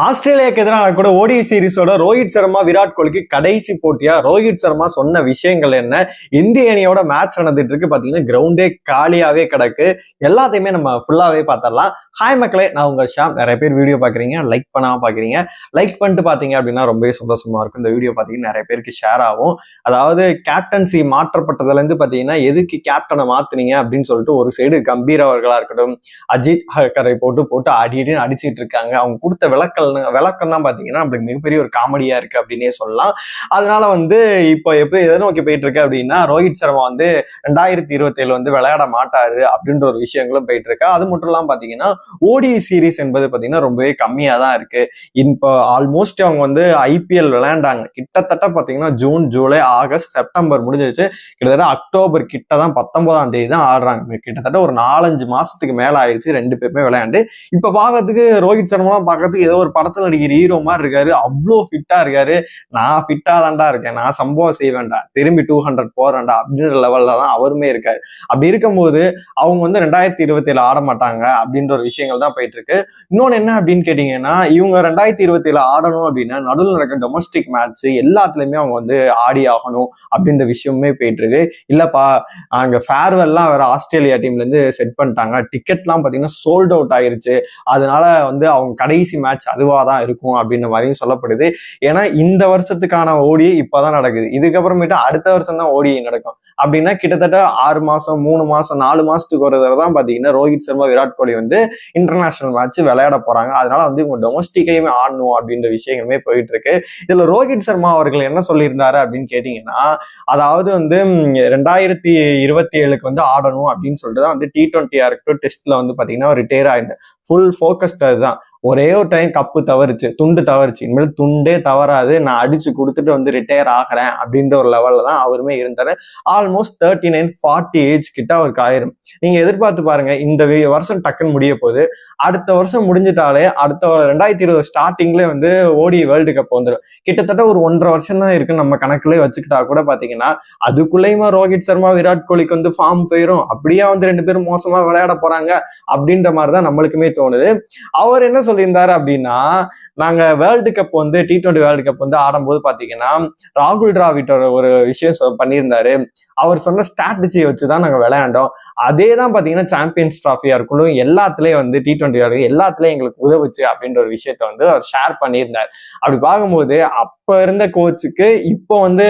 ஆஸ்திரேலியாவுக்கு எதிரான கூட ஓடி சீரிஸோட ரோஹித் சர்மா விராட் கோலிக்கு கடைசி போட்டியா? ரோஹித் சர்மா சொன்ன விஷயங்கள் என்ன? இந்திய அணியோட மேட்ச் நடந்துட்டு இருக்கு. பாத்தீங்கன்னா கிரவுண்டே காலியாவே கிடக்கு. எல்லாத்தையுமே நம்ம ஃபுல்லாவே பார்த்தரலாம் ஹாய் மக்களே நான் உங்கள் ஷாம். நிறைய பேர் வீடியோ பார்க்குறீங்க லைக் பண்ணாமல் பார்க்குறீங்க. லைக் பண்ணிட்டு பார்த்தீங்க அப்படின்னா ரொம்பவே சந்தோஷமாக இருக்கும். இந்த வீடியோ பார்த்தீங்கன்னா நிறைய பேருக்கு ஷேர் ஆகும். அதாவது கேப்டன்சி மாற்றப்பட்டதுலேருந்து பார்த்தீங்கன்னா எதுக்கு கேப்டனை மாற்றினீங்க அப்படின்னு சொல்லிட்டு ஒரு சைடு கம்பீர் அவர்களாக இருக்கட்டும் அஜித் ஹக்கரை போட்டு போட்டு அடி அடின்னு அடிச்சிட்டு இருக்காங்க. அவங்க கொடுத்த விளக்கல் விளக்கம் தான் பார்த்தீங்கன்னா நம்மளுக்கு மிகப்பெரிய ஒரு காமெடியாக இருக்குது அப்படின்னே சொல்லலாம். அதனால வந்து இப்போ எப்போ எதை நோக்கி போயிட்டு இருக்கு அப்படின்னா ரோஹித் சர்மா வந்து ரெண்டாயிரத்தி இருபத்தேழு வந்து விளையாட மாட்டாரு அப்படின்ற ஒரு விஷயங்களும் போயிட்டு இருக்கு. அது மட்டும் இல்லாமல் பார்த்தீங்கன்னா ஓடி சீரிஸ் என்பது பாத்தீங்கன்னா ரொம்பவே கம்மியா தான் இருக்கு. இப்போ ஆல்மோஸ்ட் அவங்க வந்து ஐபிஎல் விளையாண்டாங்க. கிட்டத்தட்ட பாத்தீங்கன்னா ஜூன் ஜூலை ஆகஸ்ட் செப்டம்பர் முடிஞ்சிருச்சு. கிட்டத்தட்ட அக்டோபர் கிட்ட தான் பத்தொன்பதாம் தேதி தான் ஆடுறாங்க கிட்டத்தட்ட ஒரு நாலஞ்சு மாசத்துக்கு மேல ஆயிடுச்சு ரெண்டு பேருமே விளையாண்டு. இப்ப பாக்கிறதுக்கு ரோஹித் சர்மாலாம் பார்க்கறதுக்கு ஏதோ ஒரு படத்துல நடிக்கிற ஹீரோ மாதிரி இருக்காரு. அவ்வளோ ஃபிட்டா இருக்காரு. நான் ஃபிட்டா தான்டா இருக்கேன். நான் சம்பவம் செய்வேன்டா. திரும்பி டூ ஹண்ட்ரட் போறேன்டா அப்படின்ற லெவல்ல தான் அவருமே இருக்காரு. அப்படி இருக்கும்போது அவங்க வந்து ரெண்டாயிரத்தி இருபத்தி ஏழு ஆட மாட்டாங்க அப்படின்ற ஒரு விஷயங்கள் தான் போயிட்டு இருக்கு இன்னொன்று என்ன அப்படின்னு கேட்டீங்கன்னா இவங்க ரெண்டாயிரத்தி இருபத்தி ஏழு ஆடணும் அப்படின்னா நடுவில் நடக்கிற டொமஸ்டிக் மேட்ச் எல்லாத்துலயுமே அவங்க வந்து ஆடி ஆகணும் அப்படின்ற விஷயமே போயிட்டு இருக்கு இல்லப்பா அங்க ஃபேர்வெல்லாம் வேற ஆஸ்திரேலியா டீம்ல இருந்து செட் பண்ணிட்டாங்க. டிக்கெட்லாம் பாத்தீங்கன்னா சோல்ட் அவுட் ஆயிருச்சு. அதனால வந்து அவங்க கடைசி மேட்ச் அதுவாக தான் இருக்கும் அப்படின்ற மாதிரியும் சொல்லப்படுது. ஏன்னா இந்த வருஷத்துக்கான ஓடி இப்போதான் நடக்குது. இதுக்கப்புறமேட்டு அடுத்த வருஷம் தான் ஓடி நடக்கும். அப்படின்னா கிட்டத்தட்ட ஆறு மாசம் மூணு மாசம் நாலு மாசத்துக்கு ஒரு தடவை தான் பாத்தீங்கன்னா ரோஹித் சர்மா விராட் கோலி வந்து இன்டர்நேஷனல் மேட்ச் விளையாட போறாங்க. அதனால வந்து இவங்க டொமஸ்டிக்கையுமே ஆடணும் அப்படின்ற விஷயங்களுமே போயிட்டு இருக்கு இதுல ரோஹித் சர்மா அவர்கள் என்ன சொல்லியிருந்தாரு அப்படின்னு கேட்டீங்கன்னா அதாவது வந்து ரெண்டாயிரத்தி இருபத்தி ஏழுக்கு வந்து ஆடணும் அப்படின்னு சொல்லிட்டு தான் வந்து டி டுவெண்ட்டியா இருக்கட்டும் டெஸ்ட்ல வந்து பாத்தீங்கன்னா ரிட்டையர் ஆயிருந்தேன் ஃபுல் ஃபோக்கஸ்ட் அதுதான். ஒரே ஒரு டைம் கப்பு தவறுச்சு துண்டு தவறுச்சு. இனிமேல் துண்டே தவறாது. நான் அடிச்சு கொடுத்துட்டு வந்து ரிட்டையர் ஆகிறேன் அப்படின்ற ஒரு லெவலில் தான் அவருமே இருந்தார். Almost thirty nine forty age கிட்ட அவருக்கு ஆயிரும். நீங்கள் எதிர்பார்த்து பாருங்க இந்த வருஷம் டக்குன்னு முடிய போகுது. அடுத்த வருஷம் முடிஞ்சிட்டாலே அடுத்த ரெண்டாயிரத்தி இருபது ஸ்டார்டிங்லேயே வந்து ஓடி வேர்ல்டு கப் வந்துடும் கிட்டத்தட்ட ஒரு ஒன்றரை வருஷம் தான் இருக்கு நம்ம கணக்குலேயே வச்சுக்கிட்டா கூட பார்த்தீங்கன்னா அதுக்குள்ளேயுமா ரோஹித் சர்மா விராட் கோலிக்கு வந்து ஃபார்ம் போயிடும் அப்படியே வந்து ரெண்டு பேரும் மோசமாக விளையாட போறாங்க அப்படின்ற மாதிரி தான் நம்மளுக்குமே தோணுது. அவர் என்ன சொல்லியிருந்தாரு அப்படின்னா நாங்க வேர்ல்டு கப் வந்து டி டுவெண்ட்டி வேர்ல்டு கப் வந்து ஆடும்போது பாத்தீங்கன்னா ராகுல் டிராவிட் ஒரு- விஷயம் சொ- பண்ணியிருந்தாரு. அவர் சொன்ன ஸ்ட்ராட்டஜியை வச்சு தான் நாங்க விளையாண்டோம். அதே தான் பாத்தீங்கன்னா சாம்பியன்ஸ் ட்ராஃபியாக இருக்கணும் எல்லாத்துலயும் வந்து டி டுவெண்ட்டி எல்லாத்துலயும் எங்களுக்கு உதவுச்சு அப்படின்ற ஒரு விஷயத்த வந்து அவர் ஷேர் பண்ணியிருந்தார். அப்படி பார்க்கும்போது அப்ப இருந்த கோச்சுக்கு இப்போ வந்து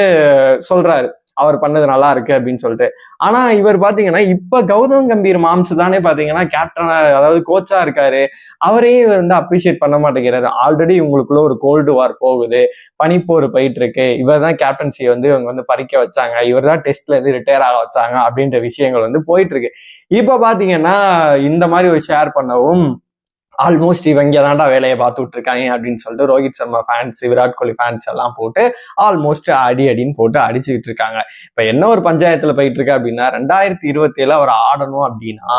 சொல்றாரு. அவர் பண்ணது நல்லா இருக்கு அப்படின்னு சொல்லிட்டு. ஆனா இவர் பாத்தீங்கன்னா இப்ப கௌதம் கம்பீர் மாம்சு தானே பாத்தீங்கன்னா கேப்டனா அதாவது கோச்சா இருக்காரு. அவரையும் இவர் வந்து அப்ரிஷியேட் பண்ண மாட்டேங்கிறாரு. ஆல்ரெடி இவங்களுக்குள்ள ஒரு கோல்டு வார் போகுது. பனிப்போர் போயிட்டு இருக்கு இவர் தான் கேப்டன்சியை வந்து இவங்க வந்து பறிக்க வச்சாங்க. இவர் தான் டெஸ்ட்ல இருந்து ரிட்டையர் ஆக வச்சாங்க அப்படின்ற விஷயங்கள் வந்து போயிட்டு இருக்கு இப்ப பாத்தீங்கன்னா இந்த மாதிரி ஒரு ஷேர் பண்ணவும் ஆல்மோஸ்ட் இவங்க தான்டா வேலையை பார்த்துட்டு இருக்காங்க அப்படின்னு சொல்லிட்டு ரோஹித் சர்மா ஃபேன்ஸ் விராட் கோலி ஃபேன்ஸ் எல்லாம் போட்டு ஆல்மோஸ்ட் அடி அடின்னு போட்டு அடிச்சுக்கிட்டு இருக்காங்க. இப்ப என்ன ஒரு பஞ்சாயத்துல போயிட்டு இருக்கு அப்படின்னா ரெண்டாயிரத்தி இருபத்தி ஏழு அவர் ஆடணும் அப்படின்னா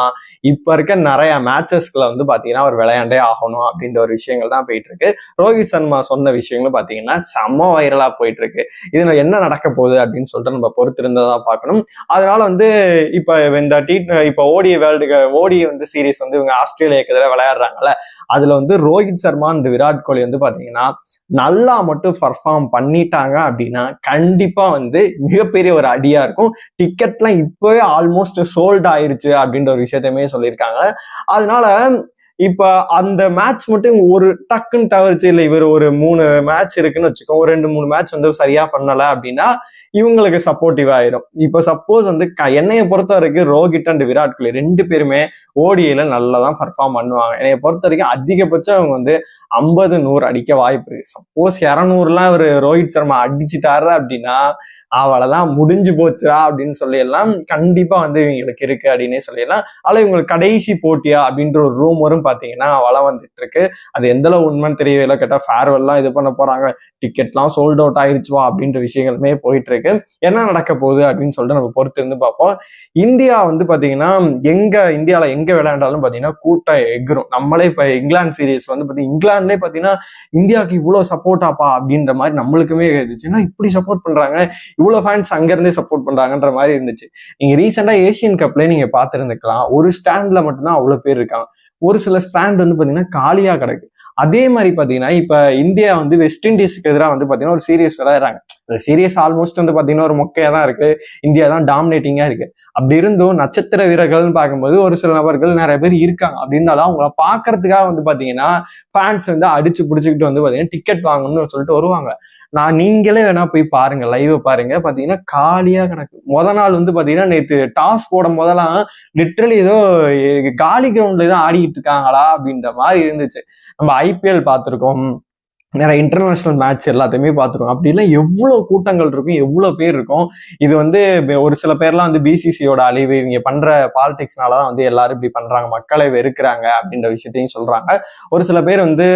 இப்ப இருக்க நிறைய மேட்சஸ்ல வந்து பாத்தீங்கன்னா அவர் விளையாண்டே ஆகணும் அப்படின்ற ஒரு விஷயங்கள் தான் போயிட்டு இருக்கு ரோஹித் சர்மா சொன்ன விஷயங்களும் பாத்தீங்கன்னா செம்ம வைரலா போயிட்டு இருக்கு இதுல என்ன நடக்க போகுது அப்படின்னு சொல்லிட்டு நம்ம பொறுத்திருந்ததா பார்க்கணும். அதனால வந்து இப்ப இந்த டி இப்ப ஓடி வேர்ல்டு ஓடி வந்து சீரீஸ் வந்து இவங்க ஆஸ்திரேலியாக்கு எதிராக விளையாடுறாங்கல்ல அதுல வந்து ரோஹித் சர்மா அண்ட் விராட் கோலி வந்து பாத்தீங்கன்னா நல்லா மட்டும் பர்ஃபார்ம் பண்ணிட்டாங்க அப்படின்னா கண்டிப்பா வந்து மிகப்பெரிய ஒரு அடியா இருக்கும். டிக்கெட்லாம் இப்பவே ஆல்மோஸ்ட் சோல்ட் ஆயிருச்சு அப்படின்ற ஒரு விஷயத்தையுமே சொல்லியிருக்காங்க. அதனால இப்ப அந்த மேட்ச் மட்டும் ஒரு டக்குன்னு தவிர்த்து இல்லை இவர் ஒரு மூணு மேட்ச் இருக்குன்னு வச்சுக்கோ ஒரு ரெண்டு மூணு மேட்ச் வந்து சரியா பண்ணல அப்படின்னா இவங்களுக்கு சப்போர்ட்டிவ் ஆயிரும். இப்ப சப்போஸ் வந்து க- என்னைய பொறுத்த வரைக்கும் ரோஹித் அண்ட் விராட் கோலி ரெண்டு பேருமே ஓடியில நல்லா தான் பர்ஃபார்ம் பண்ணுவாங்க. என்னைய பொறுத்த வரைக்கும் அதிகபட்சம் அவங்க வந்து ஐம்பது நூறு அடிக்க வாய்ப்பு இருக்கு. சப்போஸ் இரநூறுலாம் அவர் ரோஹித் சர்மா அடிச்சுட்டாரு அப்படின்னா அவளைதான் முடிஞ்சு போச்சுடா அப்படின்னு சொல்லிடலாம் கண்டிப்பா வந்து இவங்களுக்கு இருக்கு அப்படின்னே சொல்லிடலாம் ஆனால் இவங்களுக்கு கடைசி போட்டியா அப்படின்ற ஒரு ரூம் வரும் ரூமரும் பார்த்தீங்கன்னா வளம் வந்துட்டு இருக்கு அது எந்த அளவு உண்மைன்னு தெரியல கேட்டால் ஃபேர்வெல்லாம் இது பண்ண போறாங்க. டிக்கெட்லாம் சோல்ட் அவுட் ஆயிருச்சுவா அப்படின்ற விஷயங்களுமே போயிட்டு இருக்கு என்ன நடக்க போகுது அப்படின்னு சொல்லிட்டு நம்ம பொறுத்து இருந்து பார்ப்போம். இந்தியா வந்து பார்த்தீங்கன்னா எங்க இந்தியாவில் எங்க விளையாண்டாலும் பாத்தீங்கன்னா கூட்டம் எகிரும். நம்மளே இப்போ இங்கிலாந்து சீரிஸ் வந்து பார்த்தீங்கன்னா இங்கிலாந்துலே பாத்தீங்கன்னா இந்தியாவுக்கு இவ்வளோ சப்போர்ட்டாப்பா அப்படின்ற மாதிரி நம்மளுக்குமே இருந்துச்சு. ஏன்னா இப்படி சப்போர்ட் பண்றாங்க? இவ்வளோ ஃபேன்ஸ் அங்கேருந்தே சப்போர்ட் பண்றாங்கன்ற மாதிரி இருந்துச்சு. நீங்க ரீசெண்டா ஏஷியன் கப்ல நீங்க பார்த்துருந்துக்கலாம். ஒரு ஸ்டாண்ட்ல மட்டும்தான் அவ்வளோ பேர் இருக்காங்க. ஒரு சில ஸ்டாண்ட் வந்து பார்த்தீங்கன்னா காலியாக கிடக்கு. அதே மாதிரி பார்த்தீங்கன்னா இப்போ இந்தியா வந்து வெஸ்ட் இண்டீஸ்க்கு எதிராக வந்து பார்த்தீங்கன்னா ஒரு சீரியஸ் விளையாடுறாங்க சீரியஸ் ஆல்மோஸ்ட் வந்து பார்த்தீங்கன்னா ஒரு மொக்கையாக தான் இருக்கு. இந்தியா தான் டாமினேட்டிங்காக இருக்கு. அப்படி இருந்தும் நட்சத்திர வீரர்கள்னு பார்க்கும்போது ஒரு சில நபர்கள் நிறைய பேர் இருக்காங்க. அப்படி இருந்தாலும் அவங்கள பார்க்கறதுக்காக வந்து பார்த்தீங்கன்னா ஃபேன்ஸ் வந்து அடிச்சு பிடிச்சிக்கிட்டு வந்து பார்த்தீங்கன்னா டிக்கெட் வாங்கணும்னு சொல்லிட்டு வருவாங்க. நான் நீங்களே வேணா போய் பாருங்க லைவ் பாருங்க. பாத்தீங்கன்னா காலியா கிடக்கு. முத நாள் வந்து பாத்தீங்கன்னா நேத்து டாஸ் போடும் போதெல்லாம் லிட்ரலி ஏதோ காலி கிரவுண்ட்ல தான் ஆடிக்கிட்டு இருக்காங்களா அப்படின்ற மாதிரி இருந்துச்சு. நம்ம ஐபிஎல் பார்த்துருக்கோம். நிறைய இன்டர்நேஷ்னல் மேட்ச் எல்லாத்தையுமே பார்த்துருக்கோம். அப்படிலாம் எவ்வளோ கூட்டங்கள் இருக்கும் எவ்வளோ பேர் இருக்கும். இது வந்து ஒரு சில பேர்லாம் வந்து பிசிசியோட அழிவு இவங்க பண்ணுற பாலிடிக்ஸ்னால தான் வந்து எல்லாரும் இப்படி பண்ணுறாங்க மக்களை வெறுக்கிறாங்க அப்படின்ற விஷயத்தையும் சொல்கிறாங்க ஒரு சில பேர் வந்து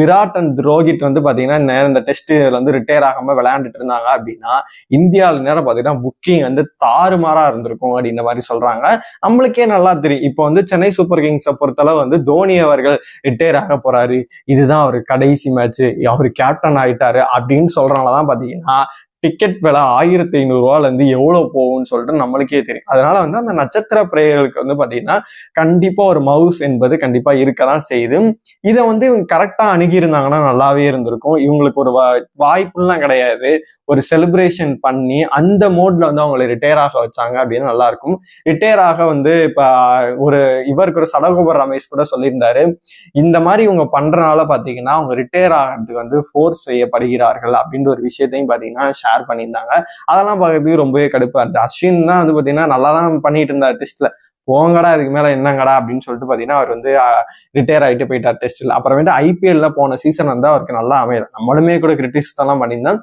விராட் அண்ட் ரோஹித் வந்து பார்த்தீங்கன்னா இந்த டெஸ்ட்டில் வந்து ரிட்டையர் ஆகாமல் விளையாண்டுட்டு இருந்தாங்க அப்படின்னா இந்தியாவில் நேரம் பார்த்தீங்கன்னா புக்கிங் வந்து தாறுமாறாக இருந்திருக்கும் அப்படின்ற மாதிரி சொல்கிறாங்க நம்மளுக்கே நல்லா தெரியும். இப்போ வந்து சென்னை சூப்பர் கிங்ஸை பொறுத்தளவு வந்து தோனி அவர்கள் ரிட்டையர் ஆக போகிறாரு இதுதான் அவர் கடைசி மேட்ச்சு அவர் கேப்டன் ஆயிட்டாரு அப்படின்னு சொல்றனால தான் பாத்தீங்கன்னா டிக்கெட் விலை ஆயிரத்தி ஐநூறுரூவாலேருந்து எவ்வளோ போகும்னு சொல்லிட்டு நம்மளுக்கே தெரியும். அதனால வந்து அந்த நட்சத்திர பிரேயர்களுக்கு வந்து பார்த்தீங்கன்னா கண்டிப்பாக ஒரு மவுஸ் என்பது கண்டிப்பாக இருக்க தான் செய்யுது இதை வந்து இவங்க கரெக்டாக அணுகியிருந்தாங்கன்னா நல்லாவே இருந்திருக்கும். இவங்களுக்கு ஒரு வா- வாய்ப்புலாம் கிடையாது. ஒரு செலிப்ரேஷன் பண்ணி அந்த மோட்ல வந்து அவங்களை ரிட்டையர் ஆக வச்சாங்க அப்படின்னு நல்லா இருக்கும் ரிட்டையர் ஆக வந்து இப்போ ஒரு இவருக்கு ஒரு சடகோபர் ரமேஷ் கூட சொல்லியிருந்தாரு இந்த மாதிரி இவங்க பண்றனால பார்த்தீங்கன்னா அவங்க ரிட்டையர் ஆகிறதுக்கு வந்து ஃபோர்ஸ் செய்யப்படுகிறார்கள் அப்படின்ற ஒரு விஷயத்தையும் பார்த்தீங்கன்னா ஷேர் பண்ணியிருந்தாங்க. அதெல்லாம் பார்க்கறதுக்கு ரொம்பவே கடுப்பா இருந்துச்சு. அஸ்வின் தான் வந்து பாத்தீங்கன்னா நல்லா தான் பண்ணிட்டு இருந்தார் டெஸ்ட்ல போங்கடா இதுக்கு மேல என்னங்கடா அப்படின்னு சொல்லிட்டு பாத்தீங்கன்னா அவர் வந்து ரிட்டையர் ஆயிட்டு போயிட்டார் டெஸ்ட்ல அப்புறமேட்டு ஐபிஎல்ல போன சீசன் வந்து அவருக்கு நல்லா அமையல. நம்மளுமே கூட கிரிட்டிசிஸ் எல்லாம் பண்ணியிருந்தோம்.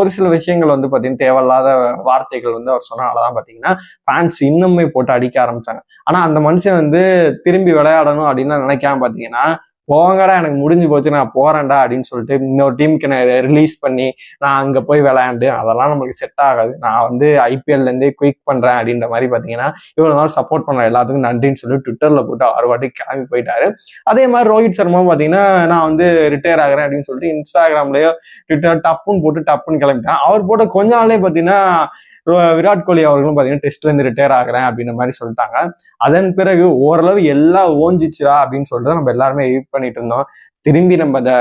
ஒரு சில விஷயங்கள் வந்து பாத்தீங்கன்னா தேவையில்லாத வார்த்தைகள் வந்து அவர் சொன்னனாலதான் பாத்தீங்கன்னா ஃபேன்ஸ் இன்னுமே போட்டு அடிக்க ஆரம்பிச்சாங்க. ஆனா அந்த மனுஷன் வந்து திரும்பி விளையாடணும் அப்படின்னு நினைக்காம பாத்தீங்கன்னா போங்கடா எனக்கு முடிஞ்சு போச்சு நான் போறேன்டா அப்படின்னு சொல்லிட்டு இன்னொரு டீமுக்கு நான் ரிலீஸ் பண்ணி நான் அங்க போய் விளையாண்டு அதெல்லாம் நமக்கு செட் ஆகாது. நான் வந்து ஐபிஎல்ல இருந்தே குயிக் பண்றேன் அப்படின்ற மாதிரி பாத்தீங்கன்னா இவ்வளவு நாள் சப்போர்ட் பண்ண எல்லாத்துக்கும் நன்றின்னு சொல்லி ட்விட்டர்ல போட்டு அவர் வாட்டிக்கு கிளம்பி போயிட்டாரு. அதே மாதிரி ரோஹித் சர்மாவும் பாத்தீங்கன்னா நான் வந்து ரிட்டையர் ஆகிறேன் அப்படின்னு சொல்லிட்டு இன்ஸ்டாகிராம்லயோ ட்விட்டர் டப்புன்னு போட்டு டப்புன்னு கிளம்பிட்டேன். அவர் போட்ட கொஞ்ச நாளே பாத்தீங்கன்னா விராட் கோலி அவர்களும் பார்த்தீங்கன்னா டெஸ்ட்ல இருந்து ரிட்டையர் ஆகுறேன் அப்படின்ற மாதிரி சொல்லிட்டாங்க. அதன் பிறகு ஓரளவு எல்லாம் ஓஞ்சிச்சுரா அப்படின்னு சொல்லிட்டு நம்ம எல்லாருமே வெயிட் பண்ணிட்டு இருந்தோம். திரும்பி நம்ம இந்த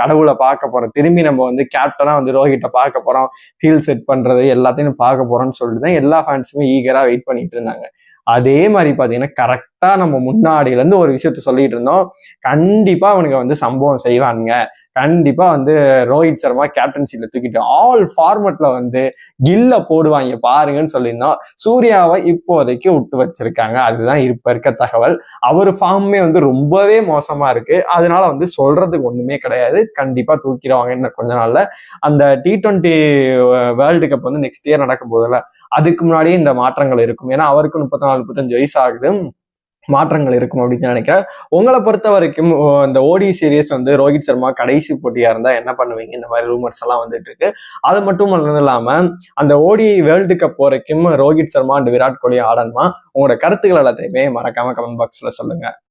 கடவுளை பார்க்க போறோம். திரும்பி நம்ம வந்து கேப்டனா வந்து ரோஹித்தை பார்க்க போறோம். ஃபீல் செட் பண்றது எல்லாத்தையும் பார்க்க போறோம்னு சொல்லிட்டு தான் எல்லா ஃபேன்ஸுமே ஈகரா வெயிட் பண்ணிட்டு இருந்தாங்க. அதே மாதிரி பார்த்தீங்கன்னா கரெக்டாக நம்ம முன்னாடியிலேருந்து ஒரு விஷயத்த சொல்லிட்டு இருந்தோம். கண்டிப்பாக அவனுங்க வந்து சம்பவம் செய்வானுங்க. கண்டிப்பாக வந்து ரோஹித் சர்மா கேப்டன்சியில் தூக்கிட்டு ஆல் ஃபார்மெட்டில் வந்து கில்ல போடுவாங்க பாருங்கன்னு சொல்லியிருந்தோம். சூர்யாவை இப்போதைக்கு விட்டு வச்சிருக்காங்க. அதுதான் இப்போ இருக்க தகவல். அவர் ஃபார்மே வந்து ரொம்பவே மோசமாக இருக்குது அதனால வந்து சொல்கிறதுக்கு ஒன்றுமே கிடையாது. கண்டிப்பாக தூக்கிடுவாங்க இன்னும் கொஞ்ச நாளில். அந்த டி டுவெண்ட்டி வேர்ல்டு கப் வந்து நெக்ஸ்ட் இயர் நடக்கும் போதில் அதுக்கு முன்னாடியே இந்த மாற்றங்கள் இருக்கும். ஏன்னா அவருக்கு முப்பத்தி நாலு முப்பத்தஞ்சு வயசு ஆகுது மாற்றங்கள் இருக்கும் அப்படின்னு நினைக்கிறேன். உங்களை பொறுத்த வரைக்கும் இந்த ஓடி சீரியஸ் வந்து ரோஹித் சர்மா கடைசி போட்டியா இருந்தா என்ன பண்ணுவீங்க? இந்த மாதிரி ரூமர்ஸ் எல்லாம் வந்துட்டு இருக்கு. அது மட்டும் இல்லாம அந்த ஓடி வேர்ல்டு கப் வரைக்கும் ரோஹித் சர்மா அண்ட் விராட் கோலி ஆடணுமா? உங்களோட கருத்துக்கள் எல்லாத்தையுமே மறக்காம கமெண்ட் பாக்ஸ்ல சொல்லுங்க.